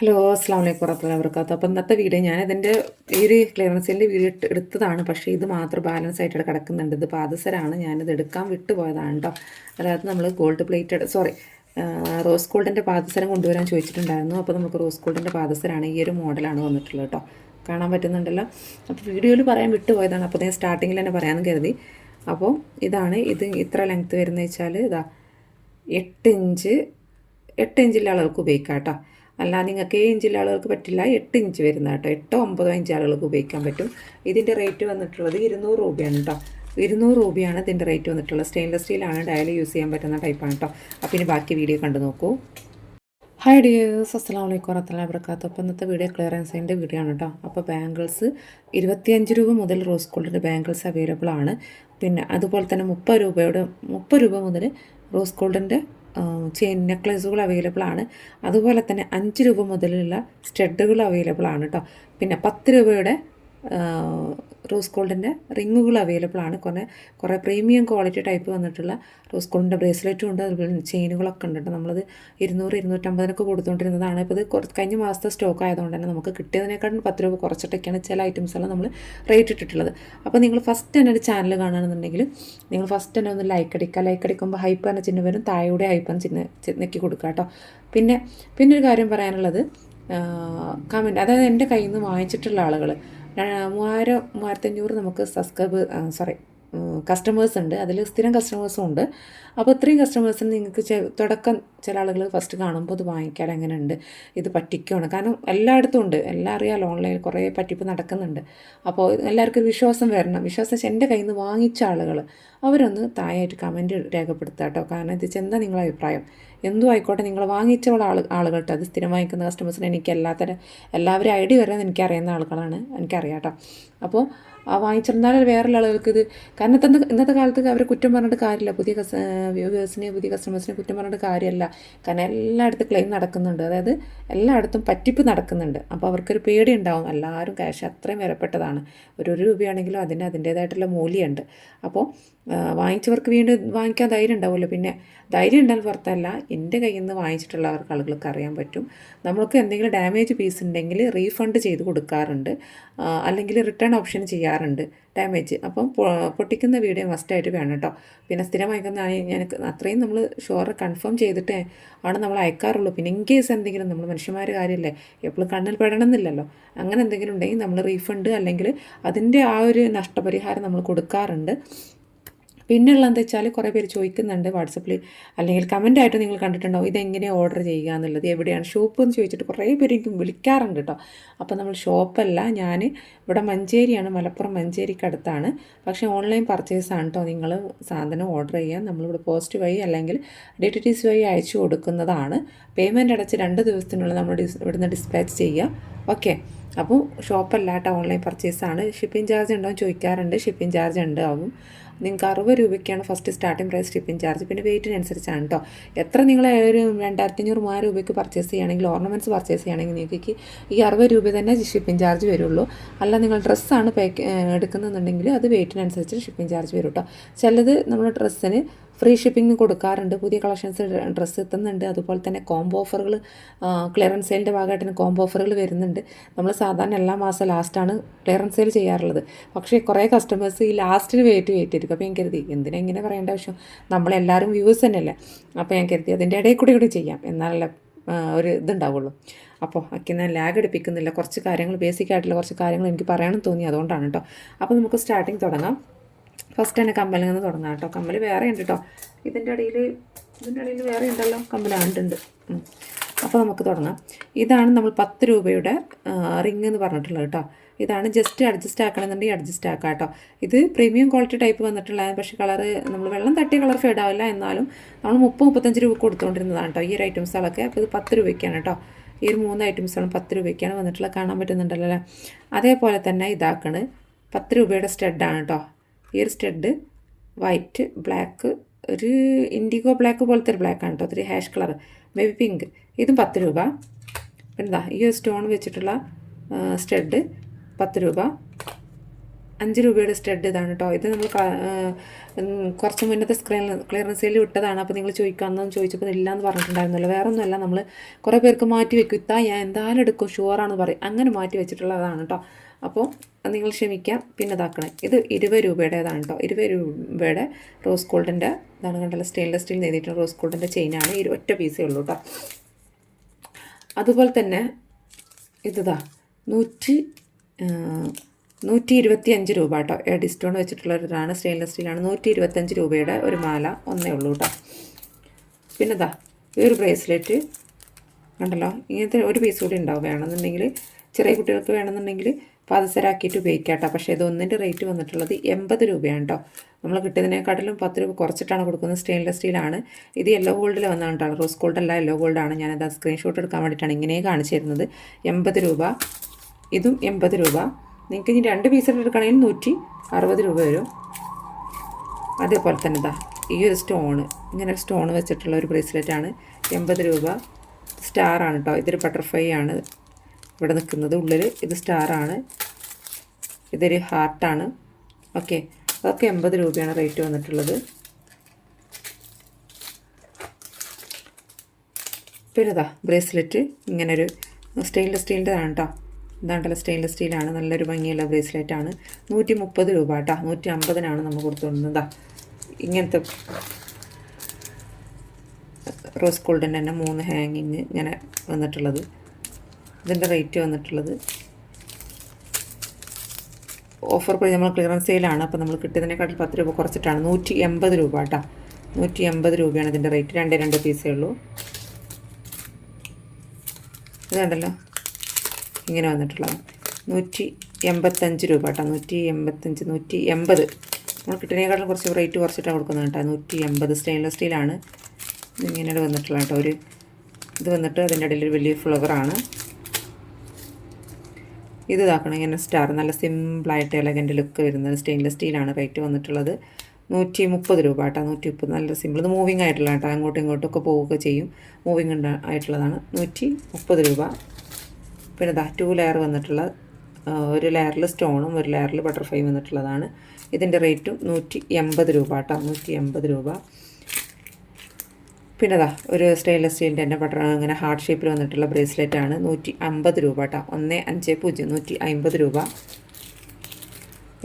Hello അസ്സാം വലൈക്കും വറഹ്മത്തുള്ളാഹി വർക്കാത്ത അപ്പോൾ ഇന്നത്തെ വീഡിയോ ഞാൻ ഇതിന്റെ ഈ ഒരു ക്ലിയറൻസിന്റെ വീഡിയോ എടുത്തതാണ്. പക്ഷേ ഇത് മാത്രം ബാലൻസ് ആയിട്ട് കിടക്കുന്നുണ്ട്. ഇത് പാദസരാണ്. ഞാനിത് എടുക്കാൻ വിട്ടുപോയതാണ് കേട്ടോ അതായത് നമ്മൾ ഗോൾഡ് പ്ലേറ്റഡ് സോറി റോസ് ഗോൾഡിന്റെ പാദസരം കൊണ്ടുവരാൻ ചോദിച്ചിട്ടുണ്ടായിരുന്നു. അപ്പോൾ നമുക്ക് റോസ് ഗോൾഡിന്റെ പാദസരാണ്. ഈ ഒരു മോഡലാണ് വന്നിട്ടുള്ളത് കേട്ടോ കാണാൻ പറ്റുന്നുണ്ടല്ലോ? അപ്പോൾ വീഡിയോയിൽ പറയാൻ വിട്ടുപോയതാണ്. അപ്പോൾ ഞാൻ സ്റ്റാർട്ടിങ്ങിൽ തന്നെ പറയാമെന്ന് കരുതി. അപ്പോൾ ഇതാണ് ഇത് ഇത്ര ലെങ്ത്ത് വരുന്നത് വെച്ചാൽ ഇതാ എട്ട് ഇഞ്ച് എട്ട് ഇഞ്ചിലെ ആളുകൾക്ക് ഉപയോഗിക്കാം കേട്ടോ അല്ലാതെ നിങ്ങൾക്ക് ഏഴ് ഇഞ്ചിലെ ആളുകൾക്ക് പറ്റില്ല എട്ട് ഇഞ്ച് വരുന്ന കേട്ടോ. എട്ടോ ഒമ്പതോ ഇഞ്ച് ആളുകൾക്ക് ഉപയോഗിക്കാൻ പറ്റും. ഇതിന്റെ റേറ്റ് വന്നിട്ടുള്ളത് ഇരുന്നൂറ് രൂപയാണ് കേട്ടോ. ഇരുന്നൂറ് രൂപയാണ് ഇതിന്റെ റേറ്റ് വന്നിട്ടുള്ളത്. സ്റ്റെയിൻലെസ് സ്റ്റീലാണ് ഡയലി യൂസ് ചെയ്യാൻ പറ്റുന്ന ടൈപ്പാണ് കേട്ടോ. അപ്പോൾ ഇനി ബാക്കി വീഡിയോ കണ്ടു നോക്കൂ. ഹായ് ഡിയേഴ്സ് അസ്സാം വലൈക്കും വറത്തല്ല വർക്കാത്ത അപ്പോൾ ഇന്നത്തെ വീഡിയോ ക്ലിയറൻസിന്റെ വീഡിയോ ആണ് കേട്ടോ. അപ്പോൾ ബാംഗിൾസ് ഇരുപത്തിയഞ്ച് രൂപ മുതൽ റോസ് ഗോൾഡിന്റെ ബാംഗിൾസ് അവൈലബിൾ ആണ്. പിന്നെ അതുപോലെ തന്നെ മുപ്പത് രൂപയുടെ മുപ്പത് രൂപ മുതൽ റോസ് ഗോൾഡിന്റെ ചെയിൻ നെക്ലേസുകൾ അവൈലബിൾ ആണ്. അതുപോലെ തന്നെ അഞ്ച് രൂപ മുതലുള്ള സ്റ്റഡുകൾ അവൈലബിൾ ആണ് കേട്ടോ പിന്നെ പത്ത് രൂപയുടെ റോസ് ഗോൾഡിന്റെ റിങ്ങുകൾ അവൈലബിൾ ആണ്. കുറേ കുറേ പ്രീമിയം ക്വാളിറ്റി ടൈപ്പ് വന്നിട്ടുള്ള റോസ് ഗോൾഡിന്റെ ബ്രേസ്ലെറ്റും ഉണ്ട്. അതുപോലെ ചെയിനുകളൊക്കെ ഉണ്ട് കേട്ടോ. നമ്മളത് ഇരുന്നൂറ് ഇരുന്നൂറ്റമ്പതിനൊക്കെ കൊടുത്തുകൊണ്ടിരുന്നതാണ് ഇപ്പോൾ ഇത് കുറച്ച് കഴിഞ്ഞ മാസത്തെ സ്റ്റോക്ക് ആയതുകൊണ്ട് തന്നെ നമുക്ക് കിട്ടിയതിനേക്കാളും പത്ത് രൂപ കുറച്ചിട്ടൊക്കെയാണ് ചില ഐറ്റംസ് എല്ലാം നമ്മൾ റേറ്റ് ഇട്ടിട്ടുള്ളത്. അപ്പോൾ നിങ്ങൾ ഫസ്റ്റ് തന്നെ ഒരു ചാനൽ കാണുകയാണെന്നുണ്ടെങ്കിൽ നിങ്ങൾ ഫസ്റ്റ് തന്നെ ഒന്ന് ലൈക്ക് അടിക്കുക. ലൈക്ക് അടിക്കുമ്പോൾ ഹൈപ്പ് എന്ന ചിഹ്നം വരും. താഴെയുടെ ഹൈപ്പ് എന്ന ചിഹ്നം നെക്കി കൊടുക്കുക കേട്ടോ. പിന്നെ പിന്നൊരു കാര്യം പറയാനുള്ളത് കമന്റ് അതായത് എന്റെ കയ്യിൽ നിന്ന് വാങ്ങിച്ചിട്ടുള്ള ആളുകൾ മൂവായിരം മൂവായിരത്തഞ്ഞൂറ് നമുക്ക് സബ്സ്ക്രൈബ് സോറി കസ്റ്റമേഴ്സ് ഉണ്ട്. അതിൽ സ്ഥിരം കസ്റ്റമേഴ്സും ഉണ്ട്. അപ്പോൾ ഇത്രയും കസ്റ്റമേഴ്സിന് നിങ്ങൾക്ക് തുടക്കം ചില ആളുകൾ ഫസ്റ്റ് കാണുമ്പോൾ ഇത് വാങ്ങിക്കാൻ എങ്ങനെയുണ്ട്? ഇത് പറ്റിക്കുകയാണ് കാരണം എല്ലായിടത്തും ഉണ്ട്. എല്ലാം അറിയാമല്ലോ ഓൺലൈനിൽ കുറേ പറ്റിപ്പ് നടക്കുന്നുണ്ട്. അപ്പോൾ എല്ലാവർക്കും വിശ്വാസം വരണം. വിശ്വാസം എന്റെ കയ്യിൽ നിന്ന് വാങ്ങിച്ച ആളുകൾ അവരൊന്ന് തായായിട്ട് കമന്റ് രേഖപ്പെടുത്താം കേട്ടോ കാരണം ഇത് ചെന്താ നിങ്ങളുടെ അഭിപ്രായം? എന്തും ആയിക്കോട്ടെ നിങ്ങൾ വാങ്ങിച്ച ആൾ ആളുകൾട്ട് അത് സ്ഥിരം വാങ്ങിക്കുന്ന കസ്റ്റമേഴ്സിന് എനിക്ക് എല്ലാത്തരം എല്ലാവരും ഐ ഡി വരുന്നത് എനിക്കറിയുന്ന ആളുകളാണ് എനിക്കറിയാം കേട്ടോ അപ്പോൾ ആ വാങ്ങിച്ചിരുന്നാലും വേറെ ആളുകൾക്ക് ഇത് കാരണം ഇന്നത്തെ ഇന്നത്തെ കാലത്ത് അവരെ കുറ്റം പറഞ്ഞിട്ട് കാര്യമില്ല. പുതിയ കസ്റ്റ വ്യൂവേഴ്സിനെ പുതിയ കസ്റ്റമേഴ്സിനെ കുറ്റം പറഞ്ഞിട്ട് കാര്യമല്ല. കാരണം എല്ലായിടത്തും ക്ലെയിം നടക്കുന്നുണ്ട്. അതായത് എല്ലായിടത്തും പറ്റിപ്പ് നടക്കുന്നുണ്ട്. അപ്പോൾ അവർക്കൊരു പേടി ഉണ്ടാവും എല്ലാവരും ക്യാഷ് അത്രയും വിലപ്പെട്ടതാണ്. ഒരു ഒരു രൂപയാണെങ്കിലും അതിന് അതിന്റേതായിട്ടുള്ള മൂല്യമുണ്ട്. അപ്പോൾ വാങ്ങിച്ചവർക്ക് വീണ്ടും വാങ്ങിക്കാൻ ധൈര്യം ഉണ്ടാവുമല്ലോ. പിന്നെ ധൈര്യം ഉണ്ടാൽ പുറത്തല്ല എന്റെ കയ്യിൽ നിന്ന് വാങ്ങിച്ചിട്ടുള്ളവർക്ക് ആളുകൾക്ക് അറിയാൻ പറ്റും. നമ്മൾക്ക് എന്തെങ്കിലും ഡാമേജ് പീസ് ഉണ്ടെങ്കിൽ റീഫണ്ട് ചെയ്ത് കൊടുക്കാറുണ്ട്. അല്ലെങ്കിൽ റിട്ടേൺ ഓപ്ഷൻ ചെയ്യാറുണ്ട് ഡാമേജ്. അപ്പം പൊട്ടിക്കുന്ന വീഡിയോ മസ്റ്റായിട്ട് വേണം കേട്ടോ. പിന്നെ സ്ഥിരം ഞാൻ അത്രയും നമ്മൾ ഷുവർ കൺഫേം ചെയ്തിട്ട് ആണ് നമ്മൾ അയക്കാറുള്ളൂ. പിന്നെ ഇൻ കേസ് എന്തെങ്കിലും നമ്മൾ മനുഷ്യന്മാർ കാര്യമല്ലേ എപ്പോഴും കണ്ണിൽ പെടണമെന്നില്ലല്ലോ. അങ്ങനെ എന്തെങ്കിലും ഉണ്ടെങ്കിൽ നമ്മൾ റീഫണ്ട് അല്ലെങ്കിൽ അതിന്റെ ആ ഒരു നഷ്ടപരിഹാരം നമ്മൾ കൊടുക്കാറുണ്ട്. പിന്നെയുള്ള എന്താ വെച്ചാൽ കുറേ പേര് ചോദിക്കുന്നുണ്ട് വാട്സപ്പിൽ അല്ലെങ്കിൽ കമന്റായിട്ട് നിങ്ങൾ കണ്ടിട്ടുണ്ടാവും ഇതെങ്ങനെ ഓർഡർ ചെയ്യുക എന്നുള്ളത് എവിടെയാണ് ഷോപ്പ് എന്ന് ചോദിച്ചിട്ട് കുറേ പേര് എനിക്ക് വിളിക്കാറുണ്ട് കേട്ടോ അപ്പോൾ നമ്മൾ ഷോപ്പല്ല ഞാൻ ഇവിടെ മഞ്ചേരിയാണ് മലപ്പുറം മഞ്ചേരിക്ക് അടുത്താണ്. പക്ഷേ ഓൺലൈൻ പർച്ചേസ് ആണ് കേട്ടോ നിങ്ങൾ സാധനം ഓർഡർ ചെയ്യാൻ നമ്മളിവിടെ പോസ്റ്റ് വഴി അല്ലെങ്കിൽ ഡി വഴി അയച്ചു കൊടുക്കുന്നതാണ്. പേയ്മെന്റ് അടച്ച് രണ്ട് ദിവസത്തിനുള്ളിൽ നമ്മൾ ഡിസ് ഇവിടുന്ന് ഡിസ്പാച്ച് ചെയ്യുക. ഓക്കെ അപ്പോൾ ഷോപ്പല്ല കേട്ടോ ഓൺലൈൻ പർച്ചേസ് ആണ്. ഷിപ്പിംഗ് ചാർജ് ഉണ്ടോ എന്ന് ചോദിക്കാറുണ്ട്. ഷിപ്പിംഗ് ചാർജ് ഉണ്ടാവും. നിങ്ങൾക്ക് അറുപത് രൂപയ്ക്കാണ് first starting price shipping charge പിന്നെ വെയിറ്റിനനുസരിച്ചാണ് കേട്ടോ എത്ര നിങ്ങൾ ഒരു രണ്ടായിരത്തി അഞ്ഞൂറ് മൂവായിരം രൂപയ്ക്ക് പർച്ചേസ് ചെയ്യുകയാണെങ്കിൽ ഓർണമെന്റ്സ് പർച്ചേസ് ചെയ്യുകയാണെങ്കിൽ നിങ്ങൾക്ക് ഈ അറുപത് രൂപ തന്നെ ഷിപ്പിംഗ് ചാർജ് വരുള്ളൂ. അല്ല നിങ്ങൾ ഡ്രസ്സാണ് പാക്ക് എടുക്കുന്നുണ്ടെങ്കിൽ അത് വെയിറ്റിനനുസരിച്ച് ഷിപ്പിംഗ് ചാർജ് വരും കേട്ടോ ചിലത് നമ്മുടെ ഡ്രസ്സിന് ഫ്രീ ഷിപ്പിംഗ് കൊടുക്കാറുണ്ട്. പുതിയ കളക്ഷൻസ് ഡ്രസ്സ് എത്തുന്നുണ്ട്. അതുപോലെ തന്നെ കോംബോ ഓഫറുകൾ ക്ലിയറൻസ് സെയിലിന്റെ ഭാഗമായിട്ട് തന്നെ കോംബോ ഓഫറുകൾ വരുന്നുണ്ട്. നമ്മൾ സാധാരണ എല്ലാ മാസം ലാസ്റ്റാണ് ക്ലിയറൻസ് സെയിൽ ചെയ്യാറുള്ളത്. പക്ഷേ കുറേ കസ്റ്റമേഴ്സ് ഈ ലാസ്റ്റിന് വെയിറ്റ് വെയിറ്റ് ചെയ്തിരിക്കും അപ്പോൾ ഞാൻ കരുതി എന്തിനാ ഇങ്ങനെ പറയേണ്ട ആവശ്യം? നമ്മളെല്ലാവരും വ്യൂവേഴ്സ് തന്നെയല്ലേ? അപ്പോൾ ഞാൻ കരുതി അതിന്റെ ഇടയിൽ കൂടി കൂടി ചെയ്യാം. എന്നാലല്ലേ ഒരു ഇതുണ്ടാവുള്ളൂ. അപ്പോൾ അക്കി ഞാൻ ലാഗ് എടുപ്പിക്കുന്നില്ല. കുറച്ച് കാര്യങ്ങൾ ബേസിക് ആയിട്ടുള്ള കുറച്ച് കാര്യങ്ങൾ എനിക്ക് പറയണമെന്ന് തോന്നി. അതുകൊണ്ടാണ് കേട്ടോ അപ്പോൾ നമുക്ക് സ്റ്റാർട്ടിങ് തുടങ്ങാം. ഫസ്റ്റ് തന്നെ കമ്മലിൽ നിന്ന് തുടങ്ങാം കേട്ടോ. കമ്മൽ വേറെ ഉണ്ട് കേട്ടോ ഇതിന്റെ ഇടയിൽ ഇതിന്റെ ഇടയിൽ വേറെ ഉണ്ടല്ലോ. കമ്മലാണ്ടുണ്ട് അപ്പോൾ നമുക്ക് തുടങ്ങാം. ഇതാണ് നമ്മൾ പത്ത് രൂപയുടെ റിങ് എന്ന് പറഞ്ഞിട്ടുള്ളത് കേട്ടോ ഇതാണ് ജസ്റ്റ് അഡ്ജസ്റ്റ് ആക്കണമെന്നുണ്ടെങ്കിൽ അഡ്ജസ്റ്റ് ആക്കാം കേട്ടോ ഇത് പ്രീമിയം ക്വാളിറ്റി ടൈപ്പ് വന്നിട്ടുള്ള പക്ഷേ കളറ് നമ്മൾ വെള്ളം തട്ടിയ കളർ ഫേഡ് ആവില്ല. എന്നാലും നമ്മൾ മുപ്പത് മുപ്പത്തഞ്ച് രൂപ കൊടുത്തുകൊണ്ടിരുന്നതാണ് കേട്ടോ ഈ ഒരു ഐറ്റംസുകളൊക്കെ. അപ്പോൾ ഇത് പത്ത് രൂപയ്ക്കാണ് കേട്ടോ ഈ ഒരു മൂന്ന് ഐറ്റംസുകളും പത്ത് രൂപയ്ക്കാണ് വന്നിട്ടുള്ളത്. കാണാൻ പറ്റുന്നുണ്ടല്ലോ അതേപോലെ തന്നെ ഇതാക്കണ്. പത്ത് രൂപയുടെ സ്റ്റെഡാണ് കേട്ടോ ഈ ഒരു സ്റ്റഡ് വൈറ്റ് ബ്ലാക്ക് ഒരു ഇൻഡിഗോ ബ്ലാക്ക് പോലത്തെ ഒരു ബ്ലാക്ക് ആണ് കേട്ടോ. ഒത്തിരി ഹാഷ് കളർ ബി പിങ്ക് ഇതും പത്ത് രൂപ. പിന്നെന്താ ഈ ഒരു സ്റ്റോൺ വെച്ചിട്ടുള്ള സ്റ്റഡ് പത്ത് രൂപ. അഞ്ച് രൂപയുടെ സ്റ്റഡ് ഇതാണ് കേട്ടോ ഇത് നമ്മൾ കുറച്ച് മുന്നത്തെ സ്ക്രീൻ ക്ലിയറൻസ് സെയിൽ വിട്ടതാണ്. അപ്പോൾ നിങ്ങൾ ചോദിക്കാമെന്ന് ചോദിച്ചപ്പോൾ ഇല്ല എന്ന് പറഞ്ഞിട്ടുണ്ടായിരുന്നല്ലോ. വേറെ ഒന്നുമല്ല നമ്മൾ കുറേ പേർക്ക് മാറ്റി വെക്കും. ഇത്താ ഞാൻ എന്തായാലും എടുക്കും ഷുവറാണ് പറയും. അങ്ങനെ മാറ്റി വെച്ചിട്ടുള്ളതാണ് കേട്ടോ അപ്പോൾ നിങ്ങൾ ക്ഷമിക്കാം. പിന്നെ ഇതാക്കണേ ഇത് ഇരുപത് രൂപയുടേതാണ് കേട്ടോ ഇരുപത് രൂപയുടെ റോസ് ഗോൾഡിന്റെ ഇതാണ് കണ്ടല്ലോ സ്റ്റെയിൻലെസ് സ്റ്റീൽ നേടിയിട്ടുള്ള റോസ് ഗോൾഡിന്റെ ചെയിനാണ് ഈ ഒറ്റ പീസേ ഉള്ളൂ കേട്ടോ അതുപോലെ തന്നെ ഇതാ നൂറ്റി നൂറ്റി ഇരുപത്തി അഞ്ച് രൂപ കേട്ടോ. എഡി സ്റ്റോൺ വെച്ചിട്ടുള്ള ഒരിതാണ് സ്റ്റെയിൻലെസ് സ്റ്റീലാണ് നൂറ്റി ഇരുപത്തഞ്ച് രൂപയുടെ ഒരു മാല ഒന്നേ ഉള്ളൂ കേട്ടോ. പിന്നെ ഇതാ ഈ ഒരു ബ്രേസ്ലെറ്റ് ഉണ്ടല്ലോ ഇങ്ങനത്തെ ഒരു പീസ് കൂടി ഉണ്ടാവും വേണമെന്നുണ്ടെങ്കിൽ ചെറിയ കുട്ടികൾക്ക് വേണമെന്നുണ്ടെങ്കിൽ പാദസരാക്കിയിട്ട് ഉപയോഗിക്കാം കേട്ടോ. പക്ഷേ ഇത് ഒന്നിന്റെ റേറ്റ് വന്നിട്ടുള്ളത് എൺപത് രൂപയാണ് കേട്ടോ. നമ്മൾ കിട്ടിയതിനെക്കാട്ടിലും പത്ത് രൂപ കുറച്ചിട്ടാണ് കൊടുക്കുന്നത്. സ്റ്റെയിൻലെസ് സ്റ്റീലാണ് ഇത് യെല്ലോ ഗോൾഡിൽ വന്നാണ് കേട്ടോ. റോസ് ഗോൾഡ് അല്ല യെല്ലോ ഗോൾഡാണ് ഞാനത് സ്ക്രീൻഷോട്ട് എടുക്കാൻ വേണ്ടിയിട്ടാണ് ഇങ്ങനെ കാണിച്ചിരുന്നത്. എൺപത് രൂപ. ഇതും എൺപത് രൂപ. നിങ്ങൾക്ക് ഇനി രണ്ട് പീസ് എടുക്കണമെങ്കിൽ നൂറ്റി അറുപത് രൂപ വരും. അതേപോലെ തന്നെ ഇതാ ഈ ഒരു സ്റ്റോണ് ഇങ്ങനെ സ്റ്റോൺ വെച്ചിട്ടുള്ള ഒരു ബ്രേസ്ലെറ്റ് ആണ്. എൺപത് രൂപ. സ്റ്റാർ ആണ് കേട്ടോ ഇതൊരു ബട്ടർഫ്ലൈ ആണ്. ഇവിടെ നിൽക്കുന്നത് ഉള്ളിൽ ഇത് സ്റ്റാർ ആണ്. ഇതൊരു ഹാർട്ടാണ് ഓക്കെ അതൊക്കെ എൺപത് രൂപയാണ് റേറ്റ് വന്നിട്ടുള്ളത്. പിന്നെ ഇതാ ബ്രേസ്ലെറ്റ് ഇങ്ങനൊരു സ്റ്റെയിൻലെസ് സ്റ്റീലിന്റെതാണ് കേട്ടോ ഇതാണ്ടല്ലോ സ്റ്റെയിൻലെസ് സ്റ്റീലാണ് നല്ലൊരു ഭംഗിയുള്ള ബ്രേസ്ലെറ്റ് ആണ്. നൂറ്റി മുപ്പത് രൂപ കേട്ടോ നൂറ്റി അമ്പതിനാണ് നമ്മൾ കൊടുത്തുകൊണ്ടിരുന്നത് ദാ ഇങ്ങനത്തെ റോസ് ഗോൾഡിന്റെ തന്നെ മൂന്ന് ഹാങ്ങിങ് ഇങ്ങനെ വന്നിട്ടുള്ളത്. ഇതിന്റെ റേറ്റ് വന്നിട്ടുള്ളത്. ഓഫർ പ്രൈസ് നമ്മൾ ക്ലിയറൻസ് സെയിലാണ് അപ്പോൾ നമ്മൾ കിട്ടിയതിനെക്കാട്ടിൽ പത്ത് രൂപ കുറച്ചിട്ടാണ്. നൂറ്റി എൺപത് രൂപ കേട്ടോ നൂറ്റി എൺപത് രൂപയാണ് ഇതിന്റെ റേറ്റ് രണ്ടേ രണ്ട് പീസേ ഉള്ളൂ. ഇത് കണ്ടല്ലോ ഇങ്ങനെ വന്നിട്ടുള്ളത്. നൂറ്റി എൺപത്തഞ്ച് രൂപ കേട്ടോ. നൂറ്റി എൺപത്തഞ്ച് നൂറ്റി എൺപത് നമ്മൾ കിട്ടുന്നതിനേക്കാളും കുറച്ച് റേറ്റ് കുറച്ചിട്ടാണ് കൊടുക്കുന്നത് കേട്ടോ. നൂറ്റി എൺപത് സ്റ്റെയിൻലെസ് സ്റ്റീലാണ് ഇങ്ങനെ വന്നിട്ടുള്ള കേട്ടോ. ഒരു ഇത് വന്നിട്ട് അതിന്റെ ഇടയിൽ ഒരു വലിയ ഫ്ലവറാണ് ഇത് ഇതാക്കണം. ഇങ്ങനെ സ്റ്റാർ നല്ല സിമ്പിളായിട്ട് എലഗന്റ് ലുക്ക് വരുന്നത് സ്റ്റെയിൻലെസ് സ്റ്റീലാണ് റേറ്റ് വന്നിട്ടുള്ളത്. നൂറ്റി മുപ്പത് രൂപ കേട്ടോ. നൂറ്റി മുപ്പത് നല്ല സിമ്പിൾ ഇത് മൂവിങ് ആയിട്ടുള്ള കേട്ടോ. അങ്ങോട്ടും ഇങ്ങോട്ടും ഒക്കെ പോവുകയൊക്കെ ചെയ്യും. മൂവിങ് ആയിട്ടുള്ളതാണ്. നൂറ്റി മുപ്പത് രൂപ. പിന്നെ ദാ ടു ലെയർ വന്നിട്ടുള്ള ഒരു ലെയറിൽ സ്റ്റോണും ഒരു ലെയറിൽ ബട്ടർഫ്ലൈ വന്നിട്ടുള്ളതാണ്. ഇതിന്റെ റേറ്റും നൂറ്റി എൺപത് രൂപ കേട്ടോ നൂറ്റി എൺപത് രൂപ. പിന്നെ ദാ ഒരു സ്റ്റെയിൻലെസ് സ്റ്റീലിന്റെ തന്നെ ബട്ടർ അങ്ങനെ ഹാർട്ട് ഷേപ്പിൽ വന്നിട്ടുള്ള ബ്രേസ്ലെറ്റ് ആണ് നൂറ്റി അമ്പത് രൂപ കേട്ടോ ഒന്ന് അഞ്ച് പൂജ്യം നൂറ്റി അമ്പത് രൂപ.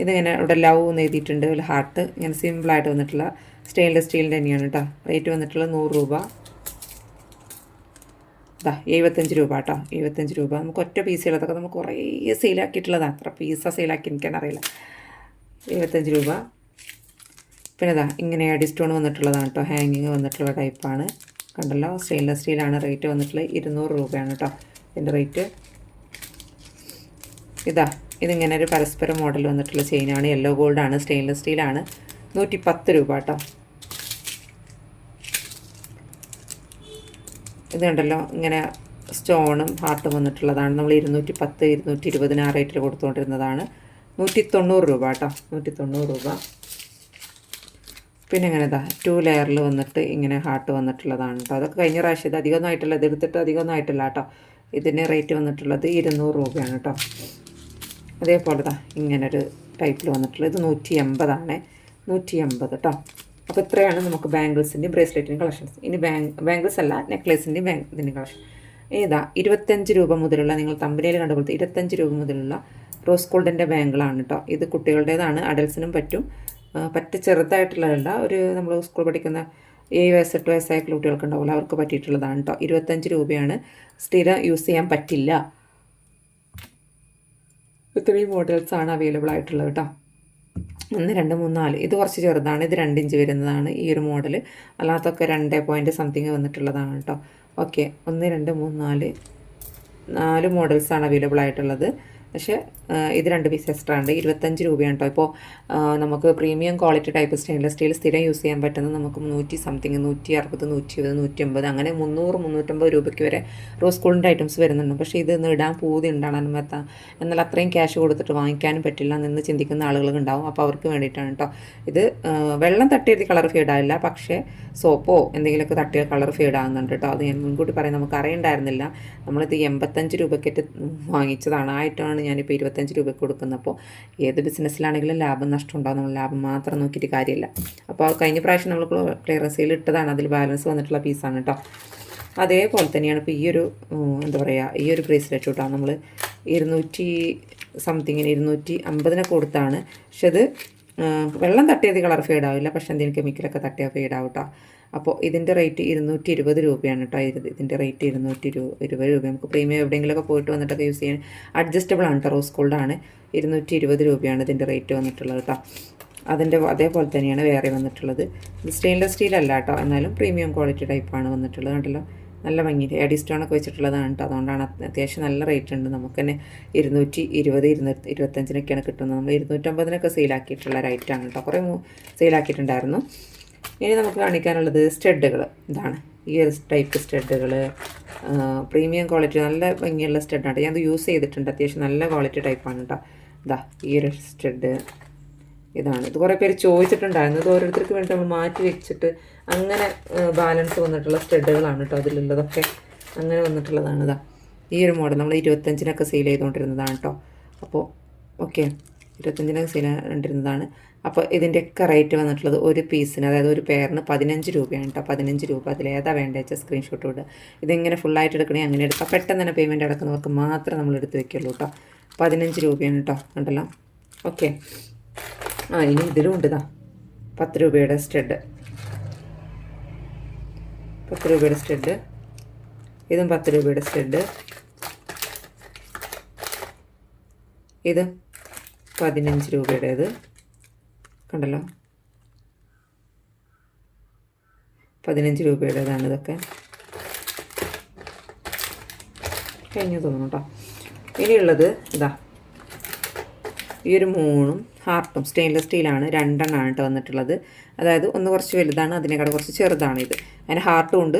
ഇതിങ്ങനെ ഇവിടെ ലവ് എന്ന് എഴുതിയിട്ടുണ്ട് ഒരു ഹാർട്ട് ഇങ്ങനെ സിമ്പിളായിട്ട് വന്നിട്ടുള്ള സ്റ്റെയിൻലെസ് സ്റ്റീലിന്റെ തന്നെയാണ് കേട്ടോ റേറ്റ് വന്നിട്ടുള്ള നൂറ് രൂപ. ഇതാ എഴുപത്തഞ്ച് രൂപ കേട്ടോ എഴുപത്തഞ്ച് രൂപ. നമുക്ക് ഒറ്റ പീസുകളതൊക്കെ നമുക്ക് കുറേ സെയിലാക്കിയിട്ടുള്ളതാണ് അത്ര പീസ സെയിലാക്കി എനിക്കെന്നറിയില്ല എഴുപത്തഞ്ച് രൂപ. പിന്നെ ഇതാ ഇങ്ങനെ സ്റ്റോൺ വന്നിട്ടുള്ളതാണ് കേട്ടോ. ഹാങ്ങിങ് വന്നിട്ടുള്ള ടൈപ്പാണ് കണ്ടല്ലോ സ്റ്റെയിൻലെസ് സ്റ്റീലാണ് റേറ്റ് വന്നിട്ടുള്ളത് ഇരുന്നൂറ് രൂപയാണ് കേട്ടോ ഇതിന്റെ റേറ്റ് ഇതാ ഇതിങ്ങനെ ഒരു പരസ്പര മോഡൽ വന്നിട്ടുള്ള ചെയിനാണ് യെല്ലോ ഗോൾഡാണ് സ്റ്റെയിൻലെസ് സ്റ്റീലാണ് നൂറ്റി പത്ത് രൂപ കേട്ടോ. ഇത് കണ്ടല്ലോ ഇങ്ങനെ സ്റ്റോണും ഹാർട്ടും വന്നിട്ടുള്ളതാണ്. നമ്മൾ ഇരുന്നൂറ്റി പത്ത് ഇരുന്നൂറ്റി ഇരുപതിന് ആ റേറ്റിൽ കൊടുത്തുകൊണ്ടിരുന്നതാണ്. നൂറ്റി തൊണ്ണൂറ് രൂപ കേട്ടോ നൂറ്റി തൊണ്ണൂറ് രൂപ. പിന്നെ ഇങ്ങനെ ഇതാ ടു ലെയറിൽ വന്നിട്ട് ഇങ്ങനെ ഹാർട്ട് വന്നിട്ടുള്ളതാണ് കേട്ടോ. അതൊക്കെ കഴിഞ്ഞ പ്രാവശ്യം ഇത് അധികമൊന്നും ആയിട്ടില്ല ഇത് എടുത്തിട്ട് അധികമൊന്നും ആയിട്ടില്ല കേട്ടോ. ഇതിന് റേറ്റ് വന്നിട്ടുള്ളത് ഇരുന്നൂറ് രൂപയാണ് കേട്ടോ. അതേപോലെ ഇതാ ഇങ്ങനൊരു ടൈപ്പിൽ വന്നിട്ടുള്ളത്. ഇത് നൂറ്റി എൺപതാണ് നൂറ്റി എൺപത് കേട്ടോ. അപ്പോൾ ഇത്രയാണ് നമുക്ക് ബാംഗിൾസിന്റെയും ബ്രേസ്ലെറ്റിന്റെയും കളക്ഷൻസ്. ഇനി ബാങ് ബാംഗിൾസ് അല്ല നെക്ലേസിന്റെയും ബാങ് ഇതിന്റെയും കളക്ഷൻ. ഏതാ ഇരുപത്തഞ്ച് രൂപ മുതലുള്ള നിങ്ങൾ തമ്പനിയിൽ കണ്ടുപോലത്തെ ഇരുപത്തഞ്ച് രൂപ മുതലുള്ള റോസ് ഗോൾഡിന്റെ ബാങ്കിളാണ് കേട്ടോ ഇത് കുട്ടികളുടേതാണ് അഡൽസിനും പറ്റും. പറ്റ ചെറുതായിട്ടുള്ളതല്ല ഒരു നമ്മൾ സ്കൂൾ പഠിക്കുന്ന ഏഴ് വയസ്സ് എട്ട് വയസ്സായ കുട്ടികൾക്ക് ഉണ്ടാവില്ല അവർക്ക് പറ്റിയിട്ടുള്ളതാണ് കേട്ടോ ഇരുപത്തഞ്ച് രൂപയാണ്. സ്ഥിരം യൂസ് ചെയ്യാൻ പറ്റില്ല. ഇത്രയും മോഡൽസാണ് അവൈലബിൾ ആയിട്ടുള്ളത് കേട്ടോ ഒന്ന് രണ്ട് മൂന്ന് നാല്. ഇത് കുറച്ച് ചെറുതാണ് ഇത് രണ്ട് ഇഞ്ച് വരുന്നതാണ് ഈ ഒരു മോഡൽ അല്ലാത്തൊക്കെ രണ്ട് പോയിന്റ് സംതിങ് വന്നിട്ടുള്ളതാണ് കേട്ടോ ഓക്കെ ഒന്ന് രണ്ട് മൂന്ന് നാല്. നാല് മോഡൽസാണ് അവൈലബിൾ ആയിട്ടുള്ളത്. പക്ഷേ ഇത് രണ്ട് പീസ് എക്സ്ട്രാ ഉണ്ട്. ഇരുപത്തഞ്ച് രൂപയാണ് കേട്ടോ ഇപ്പോൾ നമുക്ക് premium quality type stainless steel സ്ഥിരം യൂസ് ചെയ്യാൻ പറ്റുന്നത് നമുക്ക് നൂറ്റി സംതിങ് നൂറ്റി അറുപത് നൂറ്റി ഇരുപത് നൂറ്റി അമ്പത് അങ്ങനെ മുന്നൂറ് മുന്നൂറ്റമ്പത് രൂപയ്ക്ക് വരെ റോസ് ഗോൾഡിന്റെ ഐറ്റംസ് വരുന്നുണ്ട്. പക്ഷേ ഇത് ഇടാൻ പൂതി ഉണ്ടാകാനും എത്താം എന്നാൽ അത്രയും ക്യാഷ് കൊടുത്തിട്ട് വാങ്ങിക്കാനും പറ്റില്ല എന്ന് ചിന്തിക്കുന്ന ആളുകൾ ഉണ്ടാവും. അപ്പോൾ അവർക്ക് വേണ്ടിയിട്ടാണ് കേട്ടോ ഇത് വെള്ളം തട്ടിയത് കളർ ഫീഡാവില്ല പക്ഷേ സോപ്പോ എന്തെങ്കിലുമൊക്കെ തട്ടിയ കളർ ഫീഡ് ആകുന്നുണ്ട് കേട്ടോ അത് ഞാൻ മുൻകൂട്ടി പറയാൻ നമുക്ക് അറിയണ്ടായിരുന്നില്ല നമ്മളിത് എൺപത്തഞ്ച് രൂപയ്ക്കിട്ട് വാങ്ങിച്ചതാണ്. ആയിട്ടാണ് ഞാനിപ്പോൾ ഇരുപത്തഞ്ച് രൂപയ്ക്ക് കൊടുക്കുന്നപ്പോൾ ഏത് ബിസിനസ്സിലാണെങ്കിലും ലാഭം നഷ്ടം ഉണ്ടാകും നമ്മൾ ലാഭം മാത്രം നോക്കിയിട്ട് കാര്യമില്ല. അപ്പോൾ കഴിഞ്ഞ പ്രാവശ്യം നമ്മൾ ക്ലിയറൻസിയിൽ സെയിൽ ഇട്ടതാണ്. അതിൽ ബാലൻസ് വന്നിട്ടുള്ള പീസാണ് കേട്ടോ. അതേപോലെ തന്നെയാണ് ഇപ്പോൾ ഈ ഒരു എന്താ പറയുക ഈ ഒരു ബ്രേസ്ലെറ്റ് കേട്ടോ. നമ്മൾ ഇരുന്നൂറ്റി സംതിങ്ങിന് ഇരുന്നൂറ്റി അമ്പതിനൊക്കെ കൊടുത്താണ്. പക്ഷെ അത് വെള്ളം തട്ടിയത് കളർ ഫെയ്ഡ് ആവില്ല പക്ഷെ എന്തെങ്കിലും കെമിക്കലൊക്കെ തട്ടിയാൽ ഫെയ്ഡ് ആവും കേട്ടോ അപ്പോൾ ഇതിന്റെ റേറ്റ് ഇരുന്നൂറ്റി ഇരുപത് രൂപയാണ് കേട്ടോ ഇത്. ഇതിന്റെ റേറ്റ് ഇരുന്നൂറ്റി ഇരു ഇരുപത് രൂപ. നമുക്ക് പ്രീമിയം എവിടെയെങ്കിലുമൊക്കെ പോയിട്ട് വന്നിട്ടൊക്കെ യൂസ് ചെയ്യാൻ അഡ്ജസ്റ്റബിൾ ആണ്. കേട്ടോ റോസ് ഗോൾഡാണ്. ഇരുന്നൂറ്റി ഇരുപത് രൂപയാണ് ഇതിന്റെ റേറ്റ് വന്നിട്ടുള്ളത് കേട്ടോ. അതിന്റെ അതേപോലെ തന്നെയാണ് വേറെ വന്നിട്ടുള്ളത്. ഇത് സ്റ്റെയിൻലെസ് സ്റ്റീൽ അല്ല കേട്ടോ. എന്നാലും പ്രീമിയം ക്വാളിറ്റി ടൈപ്പാണ് വന്നിട്ടുള്ളത് കണ്ടല്ലോ. നല്ല ഭംഗി. എഡി സ്റ്റോണൊക്കെ വെച്ചിട്ടുള്ളതാണ് കേട്ടോ അതുകൊണ്ടാണ് അത് അത്യാവശ്യം നല്ല റേറ്റ് ഉണ്ട്. നമുക്ക് തന്നെ ഇരുന്നൂറ്റി ഇരുപത് ഇരുന്നൂറ്റി ഇരുപത്തഞ്ചിനൊക്കെയാണ് കിട്ടുന്നത്. നമ്മൾ ഇരുന്നൂറ്റമ്പതിനൊക്കെ സെയിലാക്കിയിട്ടുള്ള ഒരു ഐറ്റമാണ് കേട്ടോ കുറേ സെയിലാക്കിയിട്ടുണ്ടായിരുന്നു ഇനി നമുക്ക് കാണിക്കാനുള്ളത് സ്റ്റഡുകൾ ഇതാണ്. ഈ ഒരു ടൈപ്പ് സ്റ്റഡുകൾ പ്രീമിയം ക്വാളിറ്റി നല്ല ഭംഗിയുള്ള സ്റ്റഡാണ് ഞാനത് യൂസ് ചെയ്തിട്ടുണ്ട്. അത്യാവശ്യം നല്ല ക്വാളിറ്റി ടൈപ്പാണ് കേട്ടോ ഇതാ ഈ ഒരു സ്റ്റഡ് ഇതാണ്. ഇത് കുറേ പേര് ചോദിച്ചിട്ടുണ്ടായിരുന്നു. ഇത് ഓരോരുത്തർക്ക് വേണ്ടി നമ്മൾ മാറ്റി വെച്ചിട്ട് അങ്ങനെ ബാലൻസ് വന്നിട്ടുള്ള സ്റ്റഡുകളാണ് കേട്ടോ അതിലുള്ളതൊക്കെ അങ്ങനെ വന്നിട്ടുള്ളതാണ് ഇതാ ഈ ഒരു മോഡൽ നമ്മൾ ഇരുപത്തഞ്ചിനൊക്കെ സെയിൽ ചെയ്തുകൊണ്ടിരുന്നതാണ് കേട്ടോ അപ്പോൾ ഓക്കെ ഇരുപത്തഞ്ചിനൊക്കെ സെയിൽ ചെയ്തുകൊണ്ടിരുന്നതാണ്. അപ്പോൾ ഇതിന്റെയൊക്കെ റേറ്റ് വന്നിട്ടുള്ളത് ഒരു പീസിന് അതായത് ഒരു പെയറിന് പതിനഞ്ച് രൂപയാണ് കേട്ടോ പതിനഞ്ച് രൂപ അതിലേതാ വേണ്ടത് വെച്ചാൽ സ്ക്രീൻഷോട്ട് വിടുക ഇതിങ്ങനെ ഫുള്ളായിട്ട് എടുക്കണേ അങ്ങനെ എടുക്കാം. പെട്ടെന്ന് തന്നെ പേയ്മെന്റ് അടക്കുന്നവർക്ക് മാത്രം നമ്മൾ എടുത്ത് വെക്കുള്ളൂ കേട്ടോ പതിനഞ്ച് രൂപയാണ് കേട്ടോ ഉണ്ടല്ലോ ഓക്കെ ആ ഇനി ഇതിലും ഉണ്ട് ഇതാ. പത്ത് രൂപയുടെ സ്റ്റഡ് പത്ത് രൂപയുടെ സ്റ്റഡ് ഇതും പത്ത് രൂപയുടെ സ്റ്റഡ് ഇത് പതിനഞ്ച് രൂപയുടേത്. കണ്ടല്ലോ? പതിനഞ്ച് രൂപയുടേതാണ് ഇതൊക്കെ. കഴിഞ്ഞു തോന്നുന്നു കേട്ടോ ഇനിയുള്ളത് ഇതാ ഈ ഒരു മൂന്നും ഹാർട്ടും സ്റ്റെയിൻലെസ് സ്റ്റീലാണ് രണ്ടെണ്ണമാണ് കേട്ടോ വന്നിട്ടുള്ളത്. അതായത് ഒന്ന് കുറച്ച് വലുതാണ് അതിനേക്കാൾ കുറച്ച് ചെറുതാണ് ഇത്. അതിന് ഹാർട്ടും ഉണ്ട്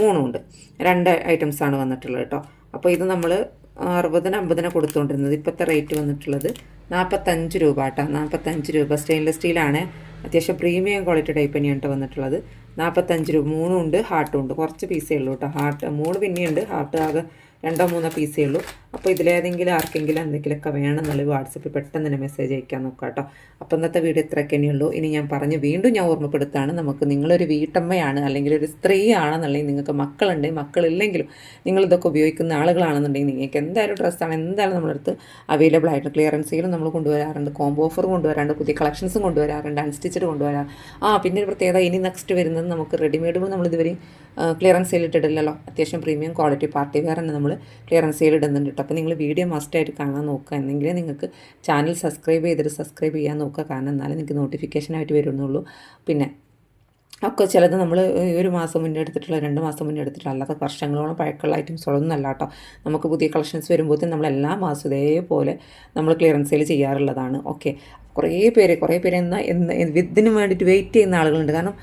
മൂണും ഉണ്ട്. രണ്ട് ഐറ്റംസാണ് വന്നിട്ടുള്ളത് കേട്ടോ. അപ്പോൾ ഇത് നമ്മൾ അറുപതിന് അമ്പതിന് കൊടുത്തുകൊണ്ടിരുന്നത് ഇപ്പോഴത്തെ റേറ്റ് വന്നിട്ടുള്ളത് നാൽപ്പത്തഞ്ച് രൂപ കേട്ടോ. നാൽപ്പത്തഞ്ച് രൂപ. സ്റ്റെയിൻലെസ് സ്റ്റീലാണ് അത്യാവശ്യം പ്രീമിയം ക്വാളിറ്റി ടൈപ്പ് തന്നെയാണ് വന്നിട്ടുള്ളത്. നാൽപ്പത്തഞ്ച് രൂപ. മൂന്നും ഉണ്ട് ഹാർട്ടും ഉണ്ട്. കുറച്ച് പീസേ ഉള്ളൂ കേട്ടോ. ഹാർട്ട് മൂന്ന് പിന്നെയുണ്ട്. ഹാർട്ട് ആകെ രണ്ടോ മൂന്നോ പീസേ ഉള്ളൂ. അപ്പോൾ ഇതിലേതെങ്കിലും ആർക്കെങ്കിലും എന്തെങ്കിലുമൊക്കെ വേണമെന്നുള്ളത് വാട്സപ്പിൽ പെട്ടെന്ന് തന്നെ മെസ്സേജ് അയക്കാൻ നോക്കാം കേട്ടോ. അപ്പോൾ ഇന്നത്തെ വീഡിയോ ഇത്രയൊക്കെ ഉള്ളൂ. ഇനി ഞാൻ പറഞ്ഞു വീണ്ടും ഞാൻ ഓർമ്മപ്പെടുത്താണ് നമുക്ക് നിങ്ങളൊരു വീട്ടമ്മയാണ് അല്ലെങ്കിൽ ഒരു സ്ത്രീ ആണെന്നുണ്ടെങ്കിൽ നിങ്ങൾക്ക് മക്കളുണ്ടെങ്കിൽ മക്കളില്ലെങ്കിലും നിങ്ങളിതൊക്കെ ഉപയോഗിക്കുന്ന ആളുകളാണെന്നുണ്ടെങ്കിൽ നിങ്ങൾക്ക് എന്തായാലും ഡ്രസ്സാണ് എന്തായാലും നമ്മളടുത്ത് അവൈലബിൾ ആയിട്ട് ക്ലിയറൻസിലും നമ്മൾ കൊണ്ടുവരാറുണ്ട്. Combo offer കൊണ്ടുവരാറുണ്ട്. പുതിയ കളക്ഷൻസും കൊണ്ടുവരാറുണ്ട്. അൺസ്റ്റിച്ചഡ് കൊണ്ടുവരാറ് ആ പിന്നെ ഒരു പ്രത്യേകത ഇനി നെക്സ്റ്റ് വരുന്നത് നമുക്ക് റെഡിമെയ്ഡുകൾ നമ്മളിതുവരെയും ക്ലിയറൻസ് സെയിൽ ഇട്ടിട്ടില്ലല്ലോ. അത്യാവശ്യം പ്രീമിയം ക്വാളിറ്റി പാർട്ടി വെയർ തന്നെ നമ്മൾ ക്ലിയറൻസ് സെയിൽ ഇടുന്നുണ്ട് കേട്ടോ അപ്പോൾ നിങ്ങൾ വീഡിയോ മസ്റ്റായിട്ട് കാണാൻ നോക്കുക. എന്നെങ്കിലും നിങ്ങൾക്ക് ചാനൽ സബ്സ്ക്രൈബ് ചെയ്തിട്ട് സബ്സ്ക്രൈബ് ചെയ്യാൻ നോക്കുക. കാരണം എന്നാലും നിങ്ങൾക്ക് നോട്ടിഫിക്കേഷനായിട്ട് വരുന്നുള്ളൂ. പിന്നെ ഒക്കെ ചിലത് നമ്മൾ ഒരു മാസം മുന്നേ എടുത്തിട്ടുള്ള രണ്ട് മാസം മുന്നേ എടുത്തിട്ടുള്ള അല്ലാത്ത വർഷങ്ങളോളം പഴക്കമുള്ള ഐറ്റംസുകളൊന്നും അല്ല കേട്ടോ നമുക്ക് പുതിയ കളക്ഷൻസ് വരുമ്പോഴത്തേക്കും നമ്മൾ എല്ലാ മാസവും ഇതേപോലെ നമ്മൾ ക്ലിയറൻസ് സെയിൽ ചെയ്യാറുള്ളതാണ്. ഓക്കെ കുറേ പേര് കുറേ പേര് എന്നാൽ എന്ന് ഇതിന് വേണ്ടിയിട്ട് വെയിറ്റ് ചെയ്യുന്ന ആളുകളുണ്ട്. കാരണം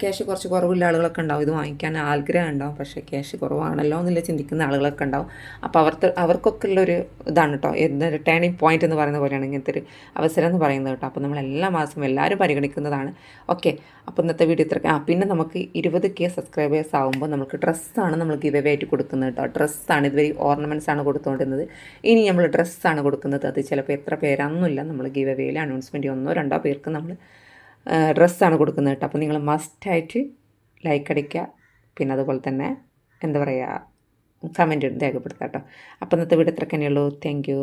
ക്യാഷ് കുറച്ച് കുറവുള്ള ആളുകളൊക്കെ ഉണ്ടാവും. ഇത് വാങ്ങിക്കാൻ ആഗ്രഹം ഉണ്ടാവും. പക്ഷേ ക്യാഷ് കുറവാണല്ലോ എന്നുള്ള ചിന്തിക്കുന്ന ആളുകളൊക്കെ ഉണ്ടാവും. അപ്പോൾ അവർക്ക് അവർക്കൊക്കെ ഉള്ളൊരു ഇതാണ് കേട്ടോ എന്തൊരു ടേണിംഗ് പോയിന്റ് എന്ന് പറയുന്ന പോലെയാണ് ഇങ്ങനത്തെ ഒരു അവസരം എന്ന് പറയുന്നത് കേട്ടോ അപ്പോൾ നമ്മൾ എല്ലാ മാസവും എല്ലാവരും പരിഗണിക്കുന്നതാണ്. ഓക്കെ അപ്പോൾ ഇന്നത്തെ വീഡിയോ ഇത്ര ആ പിന്നെ നമുക്ക് ഇരുപത് കെ സബ്സ്ക്രൈബേഴ്സ് ആകുമ്പോൾ നമുക്ക് ഡ്രസ്സാണ് നമ്മൾ ഗിവ് അവേ ആയിട്ട് കൊടുക്കുന്നത് കേട്ടോ ഡ്രസ്സാണ് ഇതുവരെ ഓർണമെന്റ്സ് ആണ് കൊടുത്തുകൊണ്ടിരുന്നത് ഇനി നമ്മൾ ഡ്രസ്സാണ് കൊടുക്കുന്നത്. അത് ചിലപ്പോൾ എത്ര പേരാണെന്നില്ല നമ്മൾ ഗിവ് അവേയിൽ അനൗൺസ്മെന്റ് ഒന്നോ രണ്ടോ പേർക്ക് നമ്മൾ ഡ്രസ്സാണ് കൊടുക്കുന്നത് കേട്ടോ. അപ്പോൾ നിങ്ങൾ മസ്റ്റായിട്ട് ലൈക്ക് അടിക്കുക. പിന്നെ അതുപോലെ തന്നെ എന്താ പറയുക കമന്റ് രേഖപ്പെടുത്താം കേട്ടോ. അപ്പോൾ ഇന്നത്തെ വീട് ഇത്ര തന്നെയുള്ളൂ. Thank you